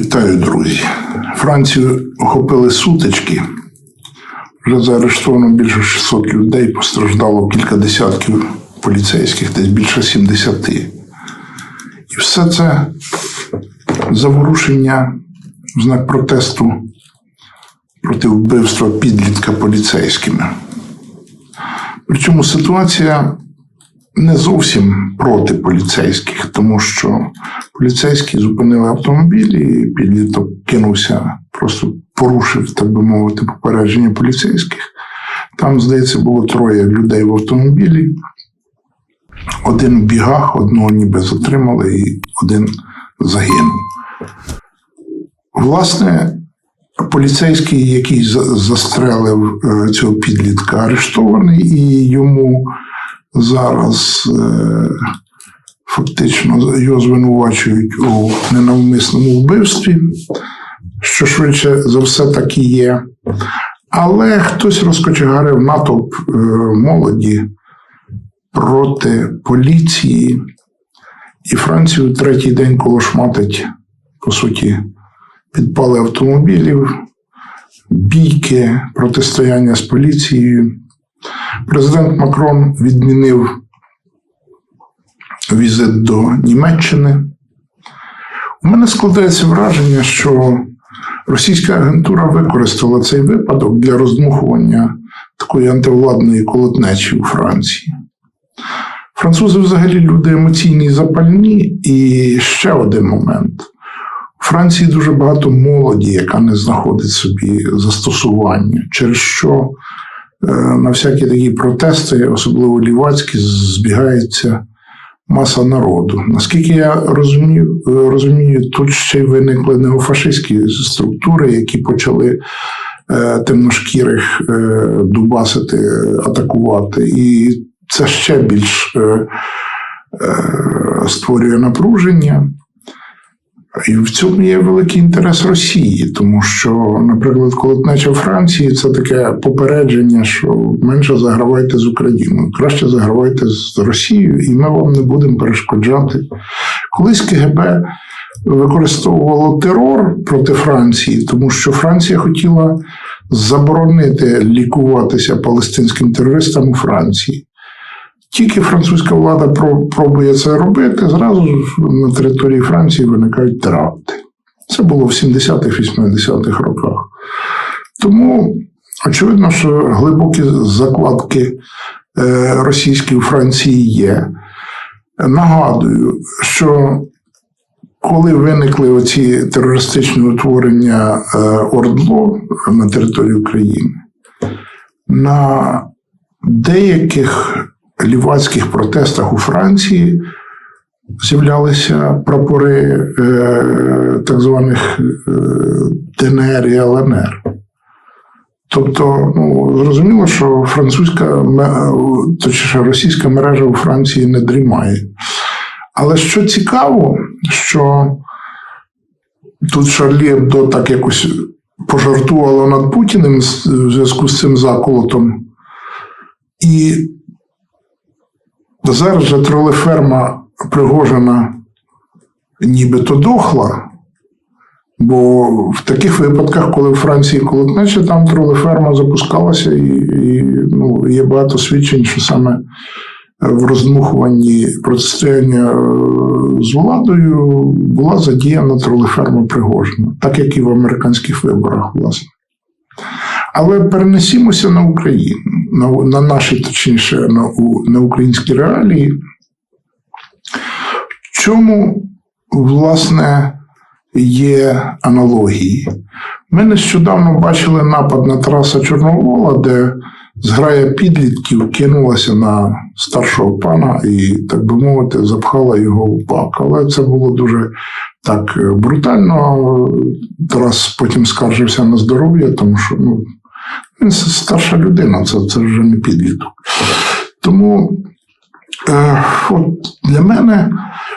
Вітаю, друзі. Францію охопили сутички. Вже заарештовано більше 600 людей, постраждало кілька десятків поліцейських, десь більше 70. І все це заворушення в знак протесту проти вбивства підлітка поліцейськими. Причому ситуація не зовсім проти поліцейських, тому що поліцейські зупинили автомобіль і підліток кинувся, просто порушив, так би мовити, попередження поліцейських. Там, здається, було троє людей в автомобілі. Один в бігах, одного ніби затримали, і один загинув. Власне, поліцейський, який застрелив е, цього підлітка, арештований, і йому зараз е, фактично його звинувачують у ненавмисному вбивстві, що швидше за все так і є. Але хтось розкочегарив натовп е, молоді проти поліції, і Францію третій день колошматить, по суті, підпали автомобілів, бійки, протистояння з поліцією. Президент Макрон відмінив візит до Німеччини. У мене складається враження, що російська агентура використала цей випадок для роздмухування такої антивладної колотнечі у Франції. Французи взагалі люди емоційні і запальні. І ще один момент. У Франції дуже багато молоді, яка не знаходить собі застосування, через що на всякі такі протести, особливо лівацькі, збігається маса народу. Наскільки я розумію, е, розумію, тут ще й виникли неофашистські структури, які почали е, темношкірих е, дубасити, атакувати. І це ще більш е, е, створює напруження. І в цьому є великий інтерес Росії, тому що, наприклад, колотнеча Франції це таке попередження, що менше загравайте з Україною, краще загравайте з Росією, і ми вам не будемо перешкоджати. Колись КГБ використовувало терор проти Франції, тому що Франція хотіла заборонити лікуватися палестинським терористам у Франції. Тільки французька влада пробує це робити, зразу на території Франції виникають теракти. Це було в 70-х-80-х роках. Тому очевидно, що глибокі закладки е, російські у Франції є. Нагадую, що коли виникли оці терористичні утворення е, ОРДЛО на території України, на деяких лівацьких протестах у Франції з'являлися прапори е, так званих е, ДНР і ЛНР. Тобто, ну, зрозуміло, що французька, точніше, російська мережа у Франції не дрімає. Але що цікаво, що тут Шарлі Ебдо так якось пожартувало над Путіним в зв'язку з цим заколотом. І зараз же тролеферма Пригожина нібито дохла. Бо в таких випадках, коли в Франції колотнеча, там тролеферма запускалася, і, і ну, є багато свідчень, що саме в роздмухуванні протистояння е, з владою була задіяна тролеферма Пригожина, так як і в американських виборах, власне. Але перенесімося на Україну, на, на наші, точніше, на, на українські реалії. В чому, власне, є аналогії? Ми нещодавно бачили напад на Тараса Чорновола, де зграя підлітків кинулася на старшого пана і, так би мовити, запхала його в бак. Але це було дуже так е, брутально. Тарас потім скаржився на здоров'я, тому що ну, він старша людина, це, це вже не підліток. Тому е, от для мене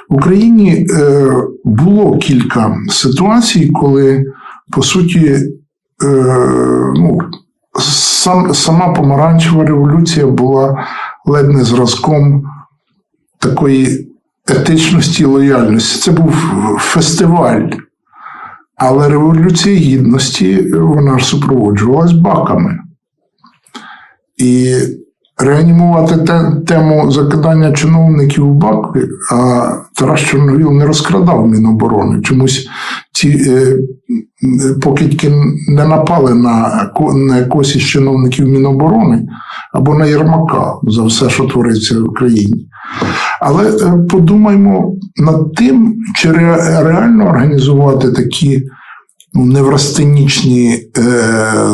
в Україні е, було кілька ситуацій, коли, по суті, е, ну, сам, сама помаранчева революція була ледь не зразком такої етичності і лояльності. Це був фестиваль Але Революція Гідності вона ж супроводжувалась баками. І реанімувати те, тему закидання чиновників у бак, а Тарас Чорновіл не розкрадав Міноборони. Чомусь ці е, м, покидьки не напали на, на якогось із чиновників Міноборони або на Єрмака за все, що твориться в країні. Але е, подумаймо над тим, чи ре- реально організувати такі ну, неврастенічні е,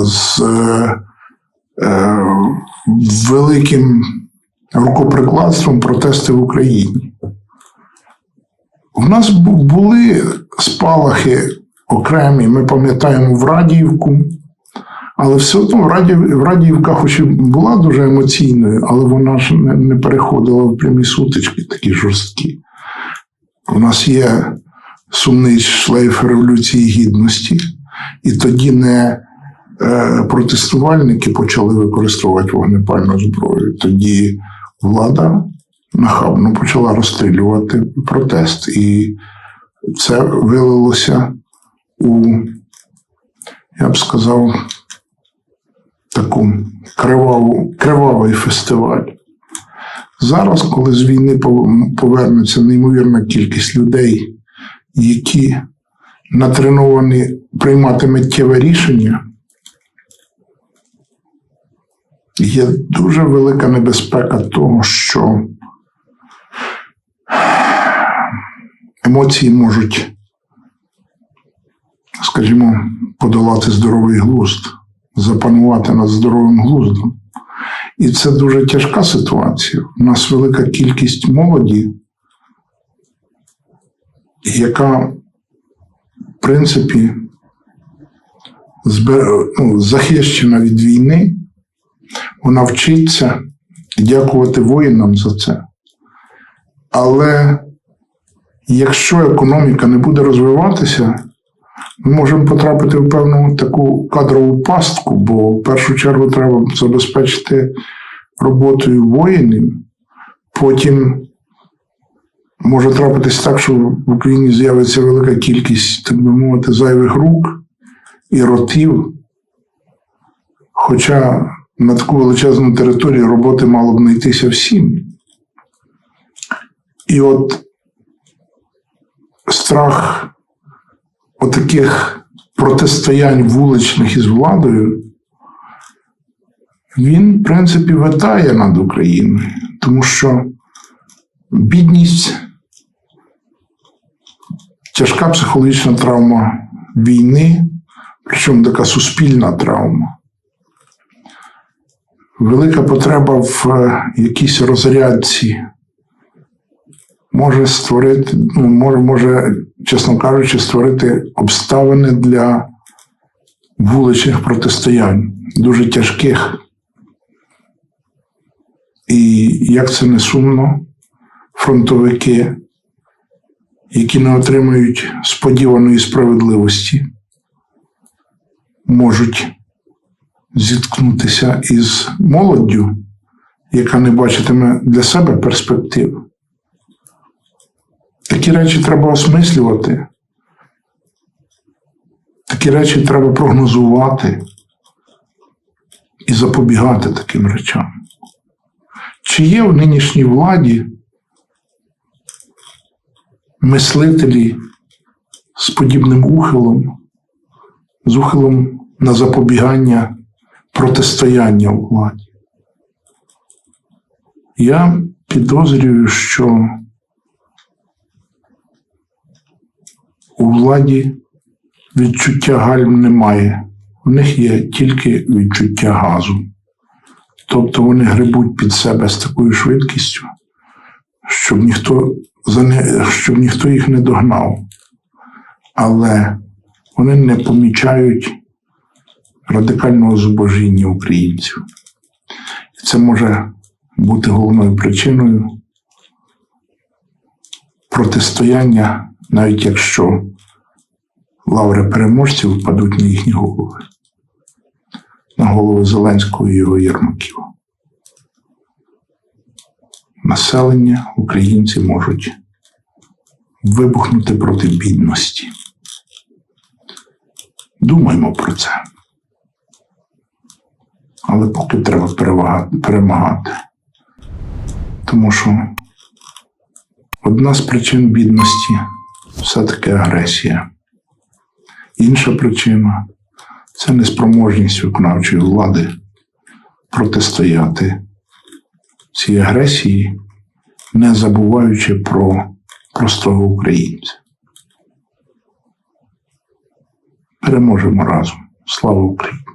з е, великим рукоприкладством протести в Україні. У нас були спалахи окремі, ми пам'ятаємо в Радіївку, але все одно в Радіївка, хоч і була дуже емоційною, але вона ж не, не переходила в прямі сутички, такі жорсткі. У нас є сумний шлейф Революції Гідності, і тоді не е, протестувальники почали використовувати вогнепальну зброю. Тоді влада нахабно почала розстрілювати протест. І це вилилося у, я б сказав, таку криваву, кривавий фестиваль. Зараз, коли з війни пов- повернеться неймовірна кількість людей, які натреновані приймати миттєве рішення, є дуже велика небезпека того, що емоції можуть, скажімо, подолати здоровий глузд, запанувати над здоровим глуздом. І це дуже тяжка ситуація. У нас велика кількість молоді, яка, в принципі, ну, захищена від війни, вона вчиться дякувати воїнам за це. Але якщо економіка не буде розвиватися, ми можемо потрапити в певну таку кадрову пастку, бо в першу чергу треба забезпечити роботою воїнів. Потім може трапитись так, що в Україні з'явиться велика кількість, так би мовити, зайвих рук і ротів. Хоча на таку величезну територію роботи мало б знайтися всім. І от страх отаких протистоянь вуличних із владою, він, в принципі, витає над Україною, тому що бідність, тяжка психологічна травма війни, причому така суспільна травма. Велика потреба в е, якійсь розрядці може створити, ну, може, може, чесно кажучи, створити обставини для вуличних протистоянь, дуже тяжких. І як це не сумно, фронтовики, які не отримують сподіваної справедливості, можуть зіткнутися із молоддю, яка не бачитиме для себе перспектив. Такі речі треба осмислювати. Такі речі треба прогнозувати і запобігати таким речам. Чи є в нинішній владі мислителі з подібним ухилом, з ухилом на запобігання протистояння владі? Я підозрюю, що у владі відчуття гальм немає. У них є тільки відчуття газу. Тобто вони грибуть під себе з такою швидкістю, щоб ніхто, щоб ніхто їх не догнав. Але вони не помічають радикального зубожіння українців. І це може бути головною причиною протистояння, навіть якщо лаври переможців впадуть на їхні голови, на голови Зеленського і його Єрмаків. Населення, українці можуть вибухнути проти бідності. Думаймо про це. Але поки треба перемагати. Тому що одна з причин бідності все-таки агресія. Інша причина це неспроможність виконавчої влади протистояти цій агресії, не забуваючи про простого українця. Переможемо разом. Слава Україні!